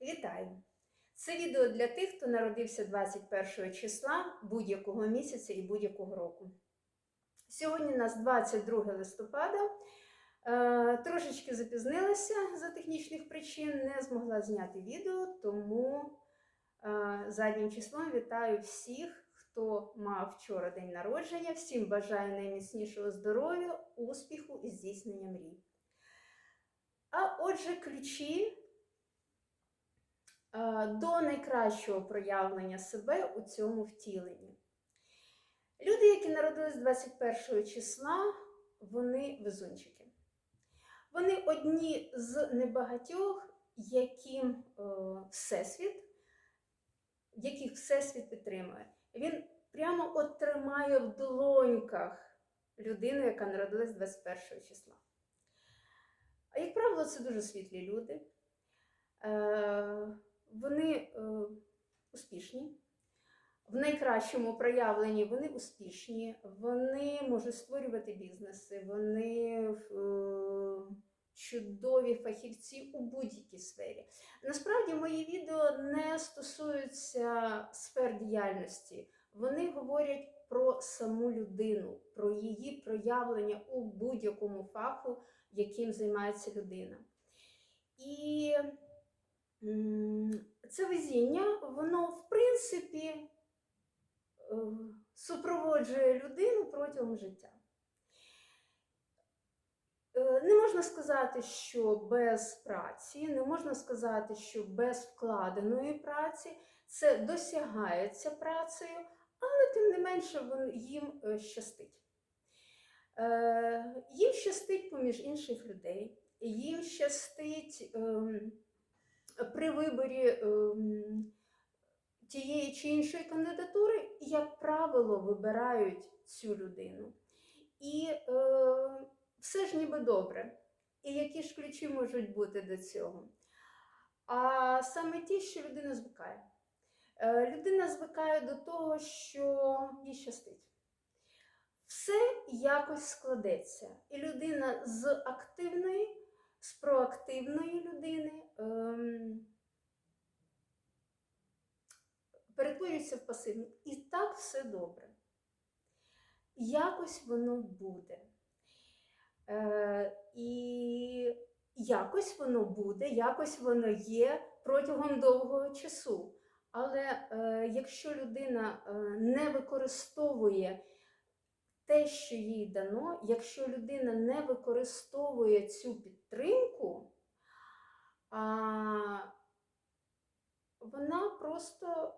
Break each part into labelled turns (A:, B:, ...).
A: Вітаю! Це відео для тих, хто народився 21 числа будь-якого місяця і будь-якого року. Сьогодні у нас 22 листопада. Е, Трошечки запізнилася за технічних причин, не змогла зняти відео, тому е, заднім числом вітаю всіх, хто мав вчора день народження. Всім бажаю найміцнішого здоров'я, успіху і здійснення мрій. А отже, ключі до найкращого проявлення себе у цьому втіленні. Люди, які народились 21 числа, вони везунчики. Вони одні з небагатьох, яким е, Всесвіт, яких Всесвіт підтримує. Він прямо от тримає в долоньках людину, яка народилась 21 числа. А як правило, це дуже світлі люди. Вони е, успішні. В найкращому проявленні вони успішні, вони можуть створювати бізнеси, вони е, чудові фахівці у будь-якій сфері. Насправді, мої відео не стосуються сфер діяльності, вони говорять про саму людину, про її проявлення у будь-якому фаху, яким займається людина. І це везіння, воно в принципі е, супроводжує людину протягом життя. Е, Не можна сказати, що без праці, не можна сказати, що без вкладеної праці це досягається працею, але тим не менше їм е, щастить. Їм щастить поміж інших людей, їм щастить ем, при виборі ем, тієї чи іншої кандидатури, як правило, вибирають цю людину. І е, все ж ніби добре. І які ж ключі можуть бути до цього? А саме ті, що людина звикає. Е, людина звикає до того, що їй щастить. Все якось складеться. І людина з активної, з проактивної людини. Ем, перетворюється в пасивну. І так все добре. Якось воно буде. Е, і якось воно буде, якось воно є протягом довгого часу. Але е, якщо людина е, не використовує те, що їй дано, якщо людина не використовує цю підтримку, а, вона просто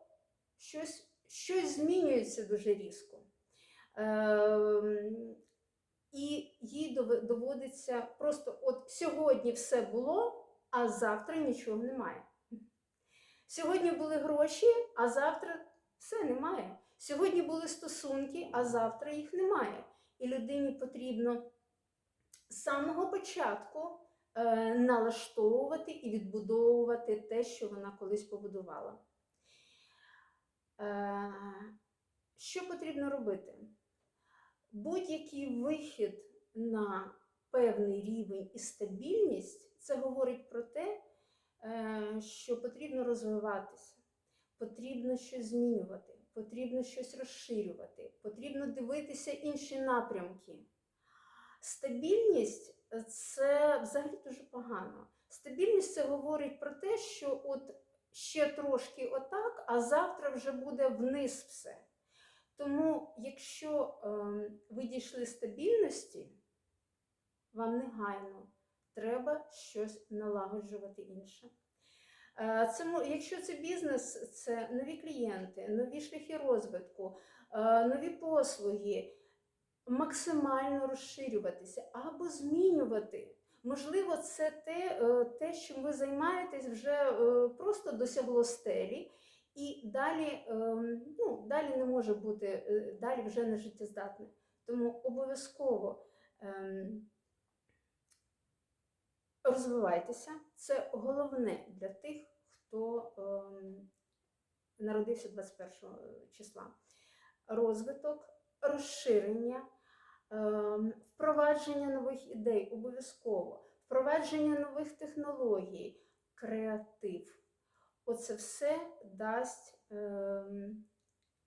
A: щось, щось змінюється дуже різко. Ем, і їй доводиться просто от сьогодні все було, а завтра нічого немає. Сьогодні були гроші, а завтра все немає. Сьогодні були стосунки, а завтра їх немає. І людині потрібно з самого початку е, налаштовувати і відбудовувати те, що вона колись побудувала. Е, що потрібно робити? Будь-який вихід на певний рівень і стабільність це говорить про те, е, що потрібно розвиватися, потрібно щось змінювати, потрібно щось розширювати, потрібно дивитися інші напрямки. Стабільність це взагалі дуже погано. Стабільність це говорить про те, що от ще трошки отак, а завтра вже буде вниз все. Тому, якщо ем, ви дійшли стабільності, вам негайно треба щось налагоджувати інше. Е, Це, якщо це бізнес, це нові клієнти, нові шляхи розвитку, е, нові послуги, максимально розширюватися або змінювати. Можливо, це те, е, те, чим ви займаєтесь, вже просто досягло стелі, і далі, ну, далі не може бути, далі вже не життєздатне. Тому обов'язково ем, розвивайтеся. Це головне для тих, хто ем, народився 21 числа. Розвиток, розширення, ем, впровадження нових ідей обов'язково, впровадження нових технологій, креатив. оце все дасть ем,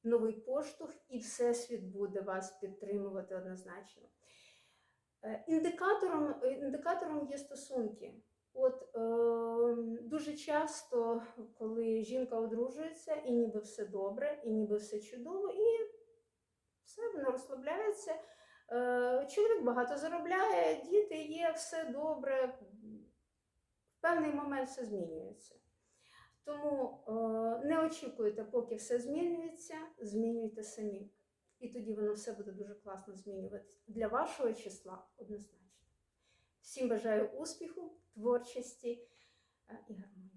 A: новий поштовх, і Всесвіт буде вас підтримувати однозначно. Е, Індикатором, е, індикатором є стосунки. От е, дуже часто, коли жінка одружується, і ніби все добре, і ніби все чудово, і все, вона розслабляється. Е, чоловік багато заробляє, діти є, все добре. В певний момент все змінюється. Тому е, не очікуйте, поки все змінюється, змінюйте самі. І тоді воно все буде дуже класно змінюватися. Для вашого числа однозначно. Всім бажаю успіху, творчості е, і гармонії.